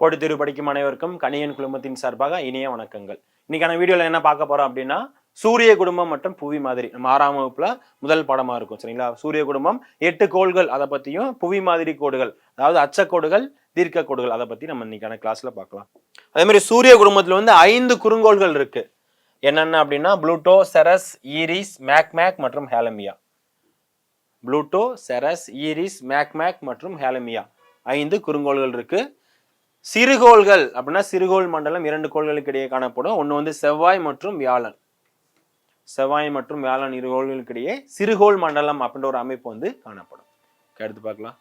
போட்டித் தேர்வு படிக்கும் அனைவருக்கும் கணியன் குழுமத்தின் சார்பாக இனிய வணக்கங்கள். இன்னைக்கான வீடியோவில் என்ன பார்க்க போறோம் அப்படின்னா சூரிய குடும்பம் மற்றும் புவி மாதிரி. நம்ம ஆறாம் வகுப்புல முதல் பாடமாக இருக்கும் சரிங்களா? சூரிய குடும்பம் எட்டு கோள்கள் அதை பத்தியும் புவி மாதிரி கோடுகள் அதாவது அச்சக்கோடுகள் தீர்க்க கோடுகள் அதை பத்தி நம்ம இன்னைக்கான கிளாஸ்ல பார்க்கலாம். அதே மாதிரி சூரிய குடும்பத்துல வந்து ஐந்து குறுங்கோள்கள் இருக்கு. என்னென்ன அப்படின்னா ப்ளூட்டோ செரஸ் ஈரிஸ் மேக்மேக் மற்றும் Haumea. Pluto Ceres Eris Makemake மற்றும் ஹேலமியா. ஐந்து குறுங்கோள்கள் இருக்குது சிறுகோள்கள் அப்படின்னா சிறுகோள் மண்டலம் இரண்டு கோள்களுக்கு இடையே காணப்படும். ஒன்று வந்து செவ்வாய் மற்றும் வியாழன். செவ்வாய் மற்றும் வியாழன் இரு கோள்களுக்கு இடையே சிறுகோள் மண்டலம் அப்படின்ற ஒரு அமைப்பு வந்து காணப்படும். அடுத்து பார்க்கலாம்.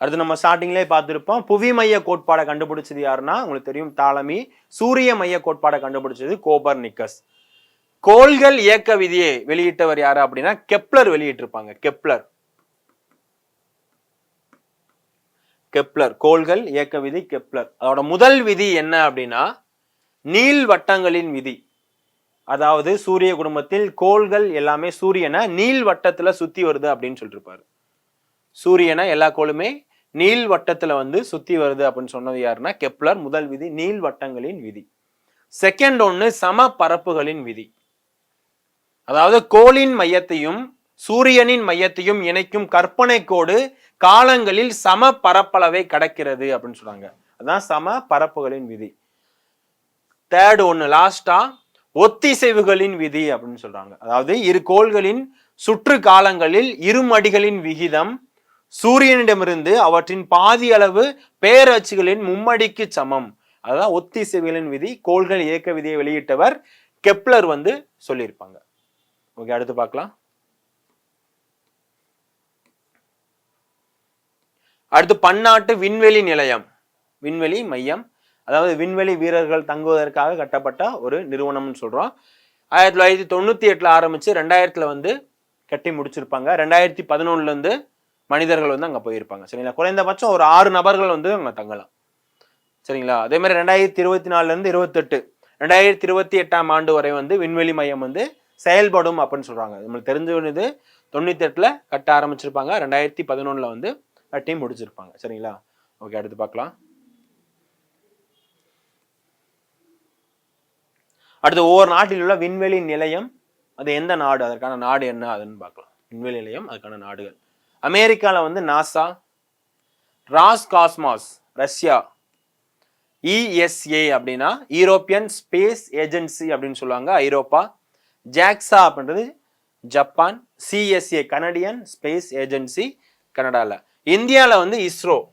அடுத்து நம்ம ஸ்டார்டிங்லேயே பார்த்துருப்போம். புவி மைய கோட்பாடை கண்டுபிடிச்சது யாருன்னா உங்களுக்கு தெரியும் தாளமி. சூரிய மைய கோட்பாடை கண்டுபிடிச்சது கோபர் நிக்கஸ் கோள்கள் இயக்க விதியை வெளியிட்டவர் யாரு அப்படின்னா கெப்லர் வெளியிட்டிருப்பாங்க கெப்லர் கெப்லர் கோள்கள் இயக்க விதி கெப்லர் அதோட முதல் விதி என்ன அப்படின்னா நீள் வட்டங்களின் விதி. அதாவது சூரிய குடும்பத்தில் கோள்கள் எல்லாமே சூரியனை நீள் வட்டத்துல சுத்தி வருது அப்படின்னு சொல்லிருப்பாரு. சூரியனை எல்லா கோளுமே நீள் வட்டத்துல வந்து சுத்தி வருது அப்படின்னு சொன்னது யாருன்னா கெப்லர் முதல் விதி நீள் வட்டங்களின் விதி. செகண்ட் ஒன்று சம பரப்புகளின் விதி. அதாவது கோளின் மையத்தையும் சூரியனின் மையத்தையும் இணைக்கும் கற்பனை கோடு காலங்களில் சம பரப்பளவை கடக்கிறது அப்படின்னு சொல்றாங்க. அதான் சம பரப்புகளின் விதி. தேர்ட் ஒன்று லாஸ்டா ஒத்திசைவுகளின் விதி அப்படின்னு சொல்றாங்க. அதாவது இரு கோள்களின் சுற்று காலங்களில் இருமடிகளின் விகிதம் சூரியனிடமிருந்து அவற்றின் பாதி அளவு பேரச்சுகளின் மும்மடிக்கு சமம். அதான் ஒத்திசைவுகளின் விதி. கோள்கள் இயக்க விதியை வெளியிட்டவர் கெப்லர் வந்து சொல்லியிருப்பாங்க. ஓகே அடுத்து பார்க்கலாம். அடுத்து பன்னாட்டு விண்வெளி நிலையம். விண்வெளி மையம். அதாவது விண்வெளி வீரர்கள் தங்குவதற்காக கட்டப்பட்ட ஒரு நிறுவனம்னு சொல்கிறோம் ஆயிரத்தி தொள்ளாயிரத்தி தொண்ணூற்றி எட்டில் ஆரம்பித்து ரெண்டாயிரத்தில் வந்து கட்டி முடிச்சிருப்பாங்க. ரெண்டாயிரத்தி பதினொன்றுலேருந்து மனிதர்கள் வந்து அங்கே போயிருப்பாங்க. சரிங்களா? குறைந்தபட்சம் ஒரு ஆறு நபர்கள் வந்து அங்கே தங்கலாம். சரிங்களா? அதே மாதிரி ரெண்டாயிரத்தி இருபத்தி நாலுலேருந்து இருபத்தெட்டு ரெண்டாயிரத்தி இருபத்தி எட்டாம் ஆண்டு வரை வந்து விண்வெளி மையம் வந்து செயல்படும் அப்படின்னு சொல்கிறாங்க நம்மளுக்கு தெரிஞ்ச வேண்டியது தொண்ணூற்றி எட்டில் கட்ட ஆரம்பிச்சிருப்பாங்க. ரெண்டாயிரத்தி பதினொன்றில் வந்து கட்டி முடிச்சிருப்பாங்க. சரிங்களா? ஓகே அடுத்து பார்க்கலாம். அடுத்து ஒவ்வொரு நாட்டில் உள்ள விண்வெளி நிலையம் அது எந்த நாடு? அதற்கான நாடு என்ன அதுன்னு பார்க்கலாம். விண்வெளி நிலையம் அதுக்கான நாடுகள். அமெரிக்காவில் வந்து NASA Roscosmos Russia ESA அப்படின்னா ஈரோப்பியன் ஸ்பேஸ் ஏஜென்சி அப்படின்னு சொல்லுவாங்க ஐரோப்பா. ஜாக்ஸா அப்படின்றது Japan CSA Canadian space agency கனடாவில் இந்தியாவில் வந்து ISRO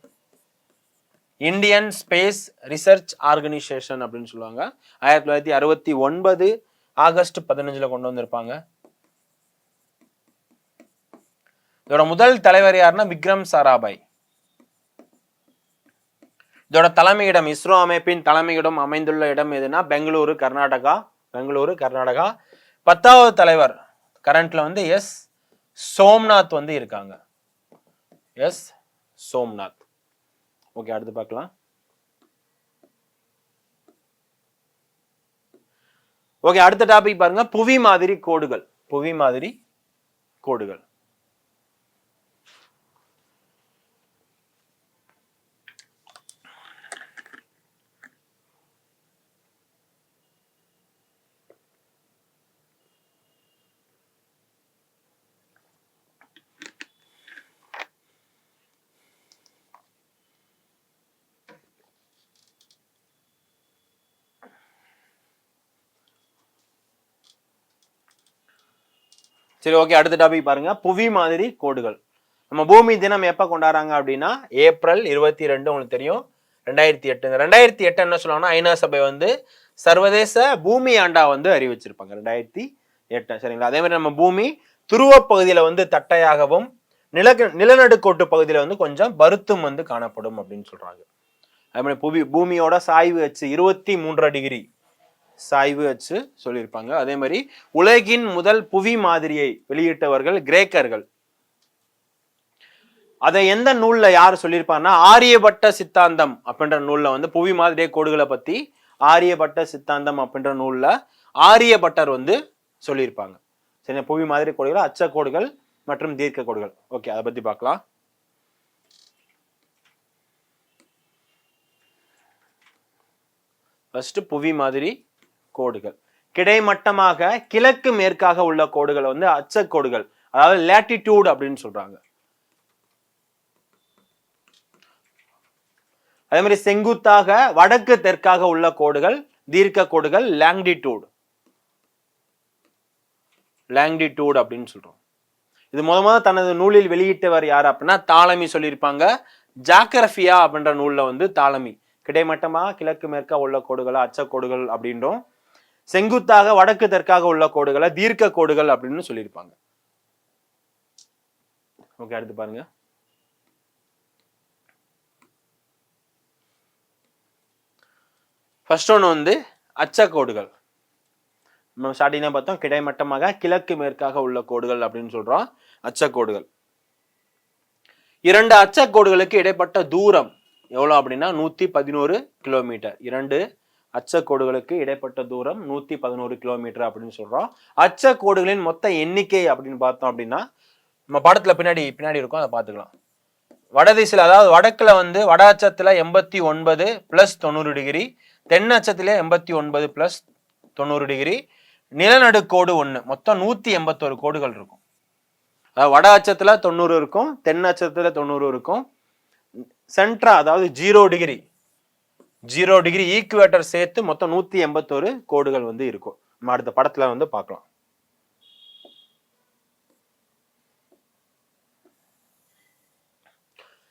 Indian space research organisation அப்படின்னு சொல்லுவாங்க. ஆயிரத்தி தொள்ளாயிரத்தி அறுபத்தி ஒன்பது ஆகஸ்ட் பதினஞ்சில் கொண்டு வந்திருப்பாங்க. இதோட முதல் தலைவர் யாருன்னா விக்ரம் சாராபாய். இதோட தலைமையிடம் இஸ்ரோ அமைப்பின் தலைமையிடம் அமைந்துள்ள இடம் எதுனா பெங்களூரு கர்நாடகா பெங்களூரு கர்நாடகா. பத்தாவது தலைவர் கரண்ட்ல வந்து எஸ் சோம்நாத் வந்து இருக்காங்க. எஸ் சோம்நாத். ஓகே அடுத்து பார்க்கலாம். ஓகே அடுத்த டாபிக் பாருங்க. புவி மாதிரி கோடுகள். புவி மாதிரி கோடுகள். சரி ஓகே அடுத்த டாபிக் பாருங்க. புவி மாதிரி கோடுகள். நம்ம பூமி தினம் எப்போ கொண்டாடுறாங்க அப்படின்னா ஏப்ரல் இருபத்தி ரெண்டு உங்களுக்கு தெரியும். ரெண்டாயிரத்தி எட்டு. ரெண்டாயிரத்தி எட்டு என்ன சொல்லுவாங்கன்னா ஐநா சபை வந்து சர்வதேச பூமி ஆண்டா வந்து அறிவிச்சிருப்பாங்க. ரெண்டாயிரத்தி எட்டு சரிங்களா? அதே மாதிரி நம்ம பூமி துருவ பகுதியில் வந்து தட்டையாகவும் நில நிலநடுக்கோட்டு பகுதியில் வந்து கொஞ்சம் பருத்தும் வந்து காணப்படும் அப்படின்னு சொல்றாங்க. அதே மாதிரி புவி பூமியோட சாய்வு வச்சு இருபத்தி மூன்றரை டிகிரி. சாய்வு வச்சு சொல்லியிருப்பாங்க. அதே மாதிரி உலகின் முதல் புவி மாதிரியை வெளியிட்டவர்கள் கிரேக்கர்கள். அதை எந்த நூல்ல யார் சொல்லியிருப்பாங்கன்னா ஆரியபட்ட சித்தாந்தம் அப்படின்ற நூல்ல வந்து புவி மாதிரியை கோடுகளை பத்தி ஆரியபட்ட சித்தாந்தம் அப்படின்ற நூல்ல ஆரியபட்டர் வந்து சொல்லியிருப்பாங்க. சரி புவி மாதிரி கோடுகள் அச்சக்கோடுகள் மற்றும் தீர்க்க கோடுகள். ஓகே அதை பத்தி பார்க்கலாம். ஃபர்ஸ்ட் புவி மாதிரி கோடுகள். கிடைமட்டமாக கிழக்கு மேற்காக உள்ள கோடுகள் வந்து அச்சக்கோடுகள் அதாவது லேட்டிடியூட் அப்படின்னு சொல்றாங்க. அதே மாதிரி செங்குத்தாக வடக்கு தெற்காக உள்ள கோடுகள் தீர்க்க கோடுகள் லாங்கிடியூட் லாங்கிடியூட் அப்படின்னு சொல்றோம். இது முத முத தனது நூலில் வெளியிட்டவர் யார் அப்படின்னா தாளமி சொல்லியிருப்பாங்க. ஜாகிரபியா அப்படின்ற நூல்ல வந்து தாளமி. கிடைமட்டமாக கிழக்கு மேற்கா உள்ள கோடுகளை அச்சக்கோடுகள் அப்படின்றோம். செங்குத்தாக வடக்கு தெற்காக உள்ள கோடுகளை தீர்க்க கோடுகள் அப்படின்னு சொல்லியிருப்பாங்க. ஓகே அடுத்து பாருங்க. ஃபர்ஸ்ட் ஒன்று வந்து அச்சக்கோடுகள் நம்ம ஸ்டார்டிங்ல பார்த்தோம் கிடைமட்டமாக கிழக்கு மேற்காக உள்ள கோடுகள் அப்படின்னு சொல்றோம். அச்சக்கோடுகள் இரண்டு அச்சக்கோடுகளுக்கு இடைப்பட்ட தூரம் எவ்வளோ அப்படின்னா நூத்தி பதினோரு கிலோமீட்டர். இரண்டு அச்சக்கோடுகளுக்கு இடைப்பட்ட தூரம் நூத்தி பதினோரு கிலோமீட்டர் அப்படின்னு சொல்றோம். அச்சக்கோடுகளின் மொத்த எண்ணிக்கை அப்படின்னு பார்த்தோம் அப்படின்னா நம்ம படத்துல பின்னாடி பின்னாடி இருக்கும் அதை பார்த்துக்கலாம். வடதிசையில் அதாவது வடக்குல வந்து வட அச்சத்துல எண்பத்தி ஒன்பது பிளஸ் தொண்ணூறு டிகிரி தென் அச்சத்துல எண்பத்தி ஒன்பது பிளஸ் தொண்ணூறு டிகிரி நிலநடுக்கோடு ஒன்று மொத்தம் நூத்தி எண்பத்தோரு கோடுகள் இருக்கும். அதாவது வட அச்சத்துல தொண்ணூறு இருக்கும் தென் அச்சத்துல தொண்ணூறு இருக்கும். சென்ட்ரா அதாவது zero degree zero degree equator சேர்த்து மொத்தம் நூத்தி எண்பத்தோரு கோடுகள் வந்து இருக்கும். நம்ம அடுத்த படத்துல வந்து பார்க்கலாம்.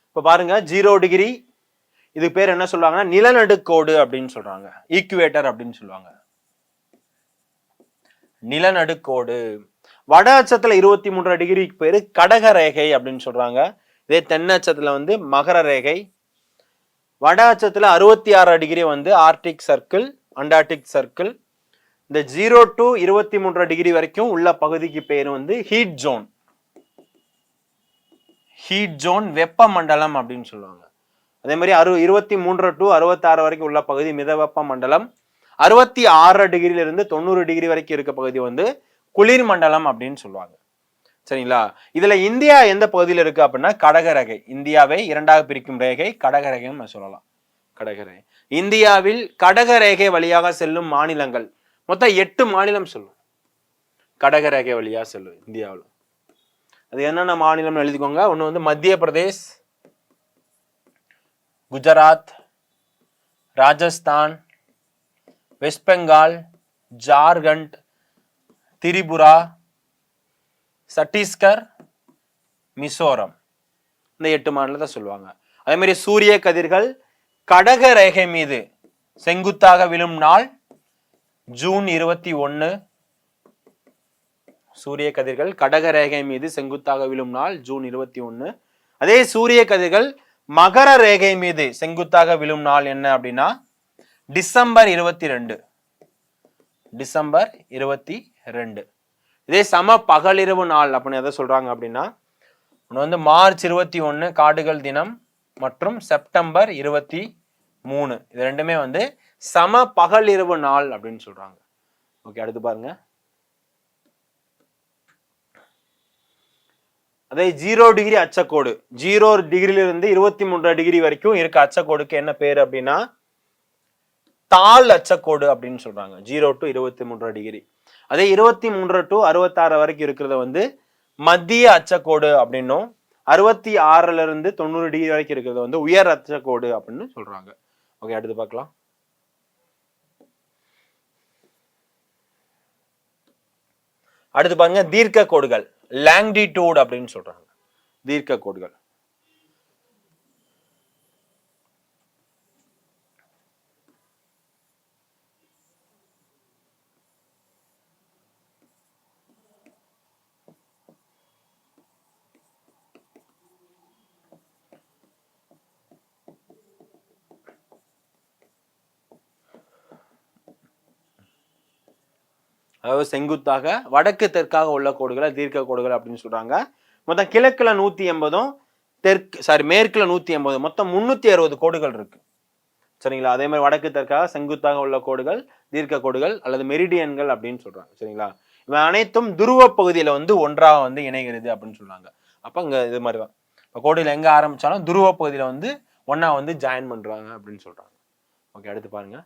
இப்ப பாருங்க ஜீரோ டிகிரி இது பேர் என்ன சொல்லுவாங்கன்னா நிலநடுக்கோடு அப்படின்னு சொல்றாங்க. ஈக்குவேட்டர் அப்படின்னு சொல்லுவாங்க. நிலநடுக்கோடு. வட அச்சத்துல இருபத்தி மூன்றரை டிகிரிக்கு பேரு கடக ரேகை அப்படின்னு சொல்றாங்க. இதே தென்னச்சத்துல வந்து மகர ரேகை வட அச்சத்தில் அறுபத்தி ஆறு டிகிரி வந்து ஆர்டிக் சர்க்கிள் அண்டார்டிக் சர்க்கிள். இந்த ஜீரோ டு இருபத்தி மூன்றரை டிகிரி வரைக்கும் உள்ள பகுதிக்கு பேர் வந்து ஹீட் ஜோன். ஹீட் ஜோன் வெப்ப மண்டலம் அப்படின்னு சொல்லுவாங்க. அதே மாதிரி அறு இருபத்தி மூன்று டு அறுபத்தாறு வரைக்கும் உள்ள பகுதி மித வெப்ப மண்டலம் அறுபத்தி ஆறு டிகிரியிலிருந்து தொண்ணூறு டிகிரி வரைக்கும் இருக்க பகுதி வந்து குளிர் மண்டலம் அப்படின்னு சொல்லுவாங்க. சரிங்களா? இதுல இந்தியா எந்த பகுதியில் இருக்கு அப்படின்னா கடகரகை. இந்தியாவை இரண்டாக பிரிக்கும் ரேகை கடகரகைன்னு நம்ம சொல்லலாம். கடகரேகை. இந்தியாவில் கடகரேகை வழியாக செல்லும் மாநிலங்கள். மொத்தம் எட்டு மாநிலம் சொல்லும். கடகரேகை வழியாக செல்லும் இந்தியாவில். அது என்னென்ன மாநிலம்னு எழுதிக்கோங்க. ஒன்று வந்து மத்திய பிரதேஷ் குஜராத் ராஜஸ்தான் வெஸ்ட் பெங்கால் ஜார்க்கண்ட் திரிபுரா சத்தீஸ்கர் மிசோரம். இந்த எட்டு மாநிலத்தை சொல்லுவாங்க. அதே மாதிரி சூரிய கதிர்கள் கடக ரேகை மீது செங்குத்தாக விழும் நாள் ஜூன் இருபத்தி ஒன்று சூரிய கதிர்கள் கடக ரேகை மீது செங்குத்தாக விழும் நாள் ஜூன் இருபத்தி ஒன்று அதே சூரிய கதிர்கள் மகர ரேகை மீது செங்குத்தாக விழும் நாள் என்ன அப்படின்னா டிசம்பர் இருபத்தி ரெண்டு. டிசம்பர் இருபத்தி ரெண்டு. இதே சம பகலிரவு நாள் அப்படின்னு எதை சொல்றாங்க அப்படின்னா ஒன்று வந்து மார்ச் இருபத்தி ஒன்று காடுகள் தினம் மற்றும் செப்டம்பர் இருபத்தி மூணு. இது ரெண்டுமே வந்து சம பகலிரவு நாள் அப்படின்னு சொல்றாங்க. ஓகே அடுத்து பாருங்க. அதே ஜீரோ டிகிரி அச்சக்கோடு. ஜீரோ டிகிரியிலிருந்து இருபத்தி மூன்று டிகிரி வரைக்கும் இருக்க அச்சக்கோடுக்கு என்ன பேர் அப்படின்னா தாள் அச்சக்கோடு அப்படின்னு சொல்றாங்க. ஜீரோ டு இருபத்தி மூன்றரை டிகிரி. அதே இருபத்தி மூன்று டு அறுபத்தாறு வரைக்கும் இருக்கிறத வந்து மத்திய அச்சக்கோடு அப்படின்னும் அறுபத்தி ஆறுல இருந்து தொண்ணூறு டிகிரி வரைக்கும் இருக்கிறது வந்து உயர் அச்சக்கோடு அப்படின்னு சொல்றாங்க. ஓகே அடுத்து பார்க்கலாம். அடுத்து பாருங்க தீர்க்க கோடுகள் லாங்கிடியூட் அப்படின்னு சொல்றாங்க. தீர்க்க கோடுகள். அதாவது செங்குத்தாக வடக்கு தெற்காக உள்ள கோடுகளை தீர்க்க கோடுகள் அப்படின்னு சொல்கிறாங்க மொத்தம் கிழக்கில் நூற்றி எண்பதும் தெற்கு சாரி மேற்கில் நூற்றி எண்பது மொத்தம் முந்நூற்றி அறுபது கோடுகள் இருக்கு. சரிங்களா? அதே மாதிரி வடக்கு தெற்காக செங்குத்தாக உள்ள கோடுகள் தீர்க்க கோடுகள் அல்லது மெரிடியன்கள் அப்படின்னு சொல்கிறாங்க சரிங்களா? இவை அனைத்தும் துருவ பகுதியில் வந்து ஒன்றாக வந்து இணைகிறது அப்படின்னு சொல்கிறாங்க அப்போ இங்கே இது மாதிரி தான் இப்போ கோடுகள் எங்கே ஆரம்பித்தாலும் துருவ பகுதியில் வந்து ஒன்றா வந்து ஜாயின் பண்ணுறாங்க அப்படின்னு சொல்கிறாங்க ஓகே அடுத்து பாருங்கள்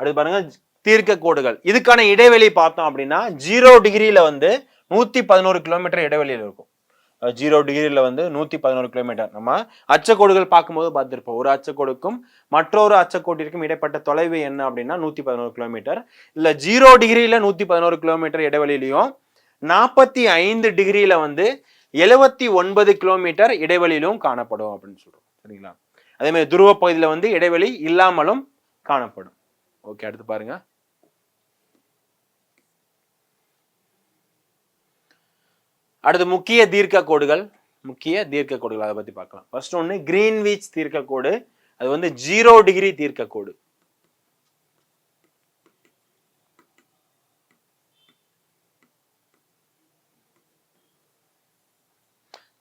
அடுத்து பாருங்க தீர்க்க கோடுகள். இதுக்கான இடைவெளி பார்த்தோம் அப்படின்னா ஜீரோ டிகிரியில வந்து நூத்தி பதினோரு கிலோமீட்டர் இடைவெளியில் இருக்கும். ஜீரோ டிகிரியில் வந்து நூற்றி பதினோரு கிலோமீட்டர் நம்ம அச்சக்கோடுகள் பார்க்கும்போது பார்த்துருப்போம். ஒரு அச்சக்கோடுக்கும் மற்றொரு அச்சக்கோட்டிற்கும் இடைப்பட்ட தொலைவு என்ன அப்படின்னா நூற்றி பதினோரு கிலோமீட்டர் இல்லை ஜீரோ டிகிரியில் நூற்றி பதினோரு கிலோமீட்டர் இடைவெளியிலையும் நாற்பத்தி ஐந்து டிகிரியில் வந்து எழுவத்தி ஒன்பது கிலோமீட்டர் இடைவெளியிலும் காணப்படும் அப்படின்னு சொல்கிறோம் சரிங்களா? அதே மாதிரி துருவ பகுதியில் வந்து இடைவெளி இல்லாமலும் காணப்படும். ஓகே அடுத்து பாருங்க. அடுத்து முக்கிய தீர்க்க கோடுகள். முக்கிய தீர்க்க கோடுகள் அதை பத்தி பார்க்கலாம். ஃபர்ஸ்ட் ஒன்று கிரீன்விச் தீர்க்க கோடு. அது வந்து ஜீரோ டிகிரி தீர்க்க கோடு.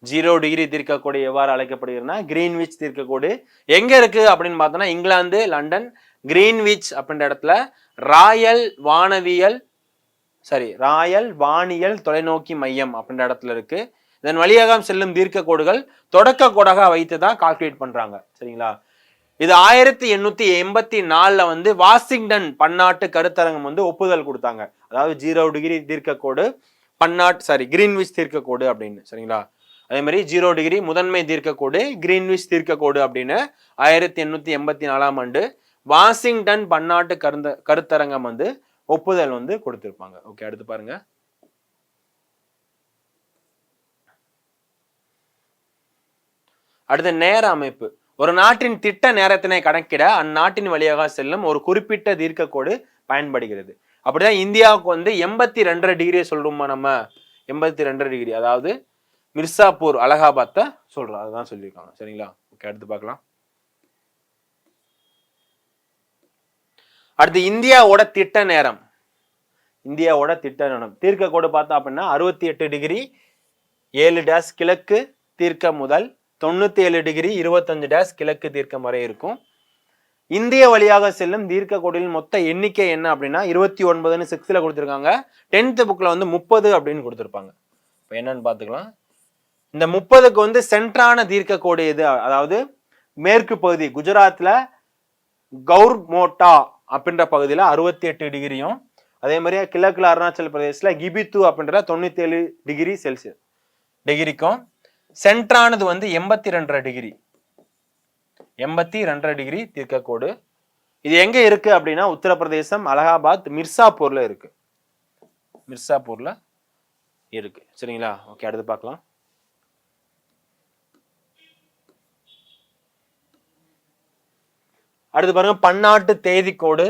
ஜீரோ டிகிரி தீர்க்கக்கோடு எவ்வாறு அழைக்கப்படுகிறதுனா கிரீன்விச் தீர்க்கக்கோடு எங்க இருக்கு அப்படின்னு பார்த்தோம்னா இங்கிலாந்து லண்டன் கிரீன்விச் அப்படின்ற இடத்துல ராயல் வானவியல் சரி ராயல் வானியல் தொலைநோக்கி மையம் அப்படின்ற இடத்துல இருக்கு. இதன் வழியாக செல்லும் தீர்க்க கோடுகள் தொடக்க கோடாக வைத்து தான் கால்குலேட் பண்றாங்க. சரிங்களா? இது ஆயிரத்தி எண்ணூத்தி எண்பத்தி நாலுல வந்து வாஷிங்டன் பன்னாட்டு கருத்தரங்கம் வந்து ஒப்புதல் கொடுத்தாங்க. அதாவது ஜீரோ டிகிரி தீர்க்க கோடு பன்னாட்டு சாரி கிரீன்விச் தீர்க்க கோடு அப்படின்னு. சரிங்களா? அதே மாதிரி ஜீரோ டிகிரி முதன்மை தீர்க்க கோடு கிரீன்விச் தீர்க்க கோடு அப்படின்னு ஆயிரத்தி எண்ணூத்தி எண்பத்தி நாலாம் ஆண்டு வாஷிங்டன் பன்னாட்டு கருந்த கருத்தரங்கம் வந்து ஒப்புதல் வந்து கொடுத்திருப்பாங்க. ஓகே அடுத்து பாருங்க. அடுத்த நேர அமைப்பு. ஒரு நாட்டின் திட்ட நேரத்தினை கணக்கிட அந்நாட்டின் வழியாக செல்லும் ஒரு குறிப்பிட்ட தீர்க்கக்கோடு பயன்படுகிறது. அப்படிதான் இந்தியாவுக்கு வந்து எண்பத்தி ரெண்டரை டிகிரி சொல்றோமா நம்ம? எண்பத்தி ரெண்டரை டிகிரி அதாவது மிர்சாப்பூர் அலகாபாத்தை சொல்றோம். அதுதான் சொல்லியிருக்காங்க. சரிங்களா? ஓகே அடுத்து பார்க்கலாம். அடுத்து இந்தியாவோட திட்ட நேரம். இந்தியாவோட திட்ட நேரம். தீர்க்க கோடு பார்த்தோம் அப்படின்னா அறுபத்தி எட்டு டிகிரி ஏழு டேஸ் கிழக்கு தீர்க்கம் முதல் தொண்ணூற்றி ஏழு டிகிரி இருபத்தஞ்சு டேஸ் கிழக்கு தீர்க்கம் வரை இருக்கும். இந்திய வழியாக செல்லும் தீர்க்க கோடில் மொத்த எண்ணிக்கை என்ன அப்படின்னா இருபத்தி ஒன்பதுன்னு சிக்ஸ்த்தில் கொடுத்துருக்காங்க. டென்த்து புக்கில் வந்து முப்பது அப்படின்னு கொடுத்துருப்பாங்க. இப்போ என்னன்னு பார்த்துக்கலாம். இந்த முப்பதுக்கு வந்து சென்ட்ரான தீர்க்க கோடு எது? அதாவது மேற்கு பகுதி குஜராத்தில் கௌர்மோட்டா அப்படின்ற பகுதியில் அறுபத்தி எட்டு டிகிரியும் அதே மாதிரியே கிழக்குல அருணாச்சல பிரதேசில் கிபித்து அப்படின்ற தொண்ணூத்தி ஏழு டிகிரி செல்சியஸ் டிகிரிக்கும் சென்ட்ரானது வந்து எண்பத்தி ரெண்டரை டிகிரி. எண்பத்தி ரெண்டரை டிகிரி தீர்க்கக்கோடு. இது எங்கே இருக்குது அப்படின்னா உத்தரப்பிரதேசம் அலகாபாத் மிர்சாப்பூரில் இருக்குது மிர்சாப்பூரில் இருக்குது சரிங்களா? ஓகே அடுத்து பார்க்கலாம். அடுத்து பாருங்க பன்னாட்டு தேதிக்கோடு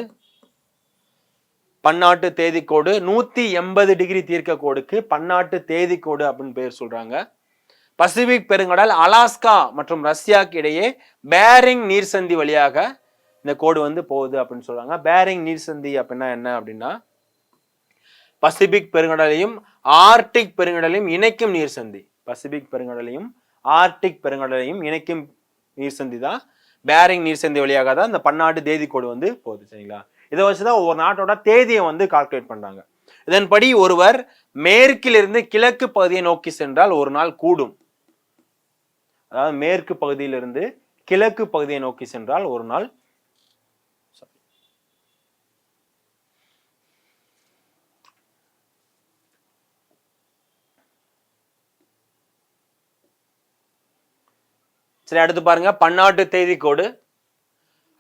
பன்னாட்டு தேதிக்கோடு நூத்தி எண்பது டிகிரி தீர்க்க கோடுக்கு பன்னாட்டு தேதிக்கோடு அப்படின்னு பேர் சொல்றாங்க. பசிபிக் பெருங்கடல் அலாஸ்கா மற்றும் ரஷ்யாக்கு இடையே பேரிங் நீர் சந்தி வழியாக இந்த கோடு வந்து போகுது அப்படின்னு சொல்றாங்க. பேரிங் நீர் சந்தி அப்படின்னா என்ன அப்படின்னா பசிபிக் பெருங்கடலையும் ஆர்டிக் பெருங்கடலையும் இணைக்கும் நீர் சந்தி பசிபிக் பெருங்கடலையும் ஆர்டிக் பெருங்கடலையும் இணைக்கும் நீர் சந்தி தான் பேரிங் நீர்சந்தி வழியாக தான் இந்த பன்னாட்டு தேதி கோடு வந்து போகுது சரிங்களா? இதை வச்சுதான் ஒவ்வொரு நாட்டோட தேதியை வந்து கால்குலேட் பண்றாங்க. இதன்படி ஒருவர் மேற்கிலிருந்து கிழக்கு பகுதியை நோக்கி சென்றால் ஒரு நாள் கூடும். அதாவது மேற்கு பகுதியிலிருந்து கிழக்கு பகுதியை நோக்கி சென்றால் ஒரு நாள் சரி அடுத்து பாருங்க. பன்னாட்டு தேதி கோடு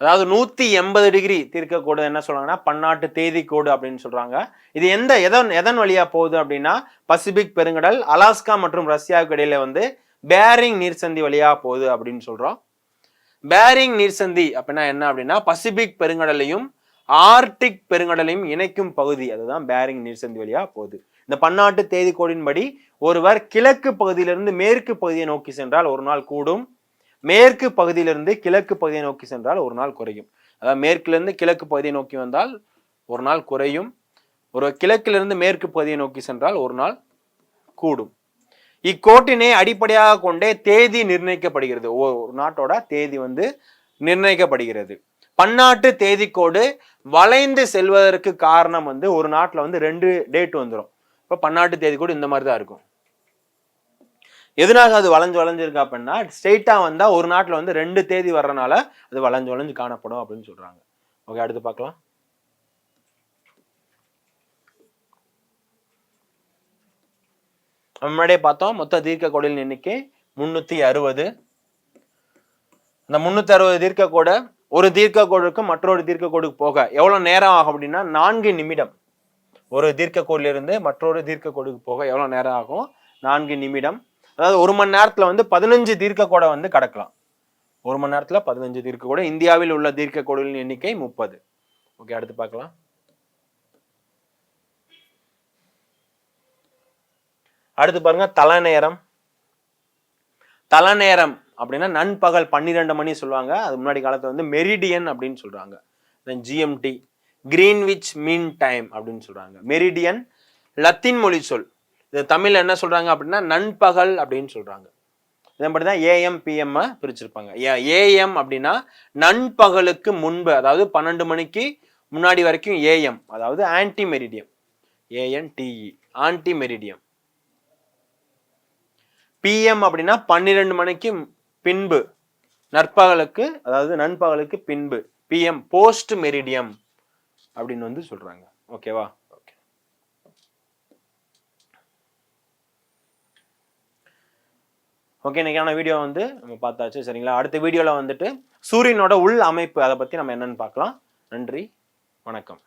அதாவது நூத்தி எண்பது டிகிரி தீர்க்க கோடு என்ன சொல்றாங்கன்னா பன்னாட்டு தேதி கோடு அப்படின்னு சொல்றாங்க. இது எந்த எதன் எதன் வழியா போகுது அப்படின்னா பசிபிக் பெருங்கடல் அலாஸ்கா மற்றும் ரஷ்யாவுக்கு இடையில வந்து பேரிங் நீர்சந்தி வழியா போகுது அப்படின்னு சொல்றோம். பேரிங் நீர்சந்தி அப்படின்னா என்ன அப்படின்னா பசிபிக் பெருங்கடலையும் ஆர்டிக் பெருங்கடலையும் இணைக்கும் பகுதி. அதுதான் பேரிங் நீர்சந்தி வழியா போகுது. இந்த பன்னாட்டு தேதி கோடின்படி ஒருவர் கிழக்கு பகுதியிலிருந்து மேற்கு பகுதியை நோக்கி சென்றால் ஒரு நாள் கூடும். மேற்கு பகுதியிலிருந்து கிழக்கு பகுதியை நோக்கி சென்றால் ஒரு நாள் குறையும். அதாவது மேற்கிலிருந்து கிழக்கு பகுதியை நோக்கி வந்தால் ஒரு நாள் குறையும். ஒரு கிழக்கிலிருந்து மேற்கு பகுதியை நோக்கி சென்றால் ஒரு நாள் கூடும். இக்கோட்டினை அடிப்படையாக கொண்டே தேதி நிர்ணயிக்கப்படுகிறது. ஒரு நாட்டோட தேதி வந்து நிர்ணயிக்கப்படுகிறது. பன்னாட்டு தேதிக்கோடு வளைந்து செல்வதற்கு காரணம் வந்து ஒரு நாட்டில் வந்து ரெண்டு டேட் வந்துடும் இப்போ பன்னாட்டு தேதிக்கோடு இந்த மாதிரி தான் இருக்கும். எதனால அது வளைஞ்சு வளைஞ்சிருக்கு அப்படின்னா ஸ்ட்ரெயிட்டாக வந்தால் ஒரு நாட்டில் வந்து ரெண்டு தேதி வர்றனால அது வளைஞ்சு வளைஞ்சு காணப்படும் அப்படின்னு சொல்கிறாங்க ஓகே அடுத்து பார்க்கலாம். முன்னாடியே பார்த்தோம் மொத்த தீர்க்க கோடியின் எண்ணிக்கை முந்நூற்றி அறுபது. அந்த முந்நூற்றி அறுபது தீர்க்க கோடை ஒரு தீர்க்க கோடுக்கு மற்றொரு தீர்க்க கோடுக்கு போக எவ்வளோ நேரம் ஆகும் அப்படின்னா நான்கு நிமிடம். ஒரு தீர்க்க கோடிலிருந்து மற்றொரு தீர்க்க கோடுக்கு போக எவ்வளோ நேரம் ஆகும்? நான்கு நிமிடம். அதாவது ஒரு மணி நேரத்தில் வந்து பதினஞ்சு தீர்க்க கோடை வந்து கடக்கலாம். ஒரு மணி நேரத்தில் பதினஞ்சு தீர்க்க இந்தியாவில் உள்ள தீர்க்க கோடுகளின் எண்ணிக்கை முப்பது. ஓகே அடுத்து பார்க்கலாம். அடுத்து பாருங்க தலைநேரம் தலைநேரம் அப்படின்னா நண்பகல் பன்னிரெண்டு மணி சொல்லுவாங்க. அது முன்னாடி காலத்தில் வந்து மெரிடியன் அப்படின்னு சொல்றாங்க. Then GMT Greenwich mean time அப்படின்னு சொல்றாங்க. மெரிடியன் லத்தீன் மொழி சொல். இது தமிழில் என்ன சொல்கிறாங்க அப்படின்னா நண்பகல் அப்படின்னு சொல்றாங்க. இதன்படி தான் ஏஎம் பிஎம் பிரிச்சிருப்பாங்க. ஏஎம் அப்படின்னா நண்பகலுக்கு முன்பு அதாவது பன்னெண்டு மணிக்கு முன்னாடி வரைக்கும் ஏஎம் அதாவது ante meridiem ANTE ante meridiem PM அப்படின்னா பன்னிரெண்டு மணிக்கு பின்பு நற்பகலுக்கு அதாவது நண்பகலுக்கு பின்பு பிஎம் போஸ்ட் மெரிடியம் அப்படின்னு வந்து சொல்றாங்க. ஓகேவா ஓகே இன்றைக்கான வீடியோ வந்து நம்ம பார்த்தாச்சு சரிங்களா? அடுத்த வீடியோவில் வந்துட்டு சூரியனோட உள் அமைப்பு அதை பற்றி நம்ம என்னன்னு பார்க்கலாம். நன்றி வணக்கம்.